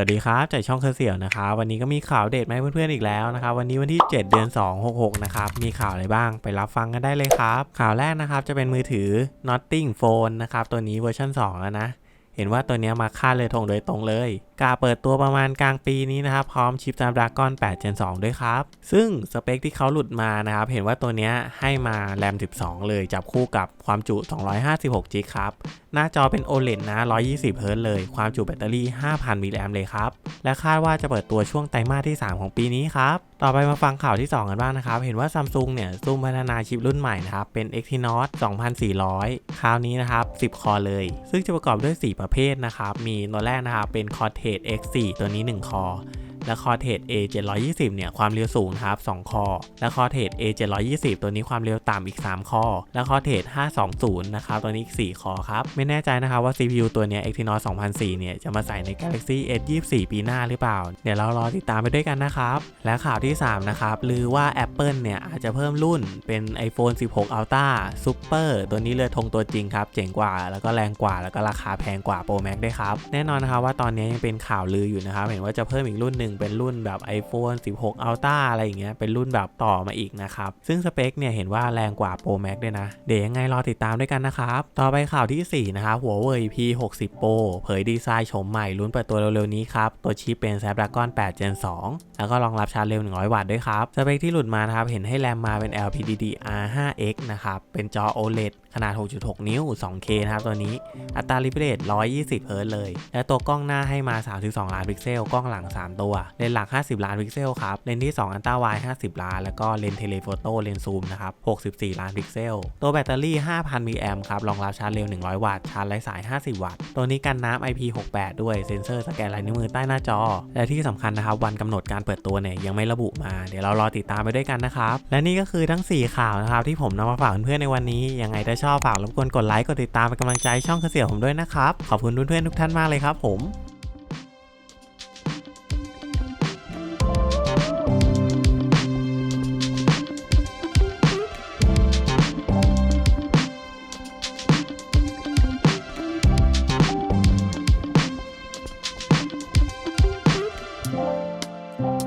วัสดีครับจากช่องเคอร์เสี่ยวนะครับวันนี้ก็มีข่าวเด็ดมาให้เพื่อนๆอีกแล้วนะครับวันนี้วันที่ 7 เดือน 2 66 นะครับมีข่าวอะไรบ้างไปรับฟังกันได้เลยครับ ข่าวแรกนะครับจะเป็นมือถือ Notting Phone นะครับตัวนี้เวอร์ชัน2 แล้วนะ เห็นว่าตัวนี้มาค่าเลยทงโดยตรงเลยกาเปิดตัวประมาณกลางปีนี้นะครับ พร้อมชิป Snapdragon 8 Gen 2 ด้วยครับ ซึ่งสเปคที่เขาหลุดมานะครับ เห็นว่าตัวนี้ให้มาแรม 12 เลยจับคู่กับความจุ 256 g ครับ หน้าจอเป็น OLED นะ 120 Hz เลย ความจุแบตเตอรี่ 5,000 มิลลิแอมเลยครับ และคาดว่าจะเปิดตัวช่วงไตรมาสที่ 3 ของปีนี้ครับ ต่อไปมาฟังข่าวที่ 2 กันบ้างนะครับ เห็นว่า Samsung เนี่ยซุ่มพัฒนาชิปรุ่นใหม่นะครับเป็น Exynos 2400 คราวนี้นะครับ 10 คอเลย ซึ่งจะประกอบด้วย 4 ประเภทนะครับ มีตัวแรกนะครับเป็น Cortex X4 ตัวนี้ 1 คอ และ Cortex A 720เนี่ยความเร็วสูงครับ2คอและ Cortex A 720ตัวนี้ความเร็วต่ำอีก 3 คอและ Cortex 520นะครับตัวนี้อีก 4 คอครับ ไม่แน่ใจนะครับว่า CPU ตัวเนี้ย Exynos 2004เนี่ยจะมาใส่ใน Galaxy S 24ปีหน้าหรือเปล่า เดี๋ยวเรารอติดตามไปด้วยกันนะครับและข่าวที่ 3 นะครับลือว่า Apple เนี่ยอาจจะเพิ่มรุ่นเป็น iPhone 16 Ultra Super ตัวนี้เรือธงตัวจริงครับเจ๋งกว่าแล้วก็แรงกว่าแล้วก็ราคาแพงกว่า Pro Max ด้วยครับแน่นอนนะครับว่าตอนนี้ยังเป็นข่าวลืออยู่นะครับเห็นว่าจะเพิ่มอีกรุ่นหนึ่งเป็นรุ่นแบบ iPhone 16 Ultra อะไรอย่างเงี้ยเป็นรุ่นแบบต่อมาอีกนะครับ ซึ่งสเปคเนี่ยเห็นว่าแรงกว่า Pro Max ด้วยนะ เดี๋ยวยังไงรอติดตามด้วยกันนะครับ ต่อไปข่าวที่ 4 นะครับ Huawei P60 Pro เผยดีไซน์โฉมใหม่ลุ้นเปิดตัวเร็วๆนี้ครับ ตัวชิปเป็น Snapdragon 8 Gen 2 แล้วก็รองรับชาร์จเร็ว 100 วัตต์ด้วยครับ สเปคที่หลุดมานะครับ เห็นให้แรมมาเป็น LPDDR5X นะครับ เป็นจอ OLED ขนาด 6.6 นิ้ว 2K นะครับตัวนี้ อัตรา refresh 120 เฮิร์ตเลย และตัวกล้องหน้าให้มา 32 ล้านพิกเซล กล้องหลัง 3 ตัวเลนส์หลัก 50 ล้านพิกเซลครับ เลนส์ที่ 2 อันต้าไว50 ล้าน แล้วก็เลนส์เทเลโฟโต้เลนส์ซูมนะครับ 64 ล้านพิกเซล ตัวแบตเตอรี่ 5,000มิลลิแอมครับรองรับชาร์จเร็ว 100 วัตต์ ชาร์จไร้สาย 50 วัตต์ ตัวนี้กันน้ำ IP68 ด้วย เซ็นเซอร์สแกนลายนิ้วมือใต้หน้าจอ และที่สำคัญนะครับวันกำหนดการเปิดตัวเนี่ยยังไม่ระบุมา เดี๋ยวเรารอติดตามไปด้วยกันนะครับ และนี่ก็คือทั้ง 4 ข่าวนะครับที่ผมนำมาฝากเพื่อนๆในวันนี้ ยังไงถ้าชอบฝากรบกวนกดไลค์ กดติดตามเป็นกำลังใจช่องเกษตรผมด้วยนะครับ ขอบคุณเพื่อนๆทุกท่านมากเลยครับผม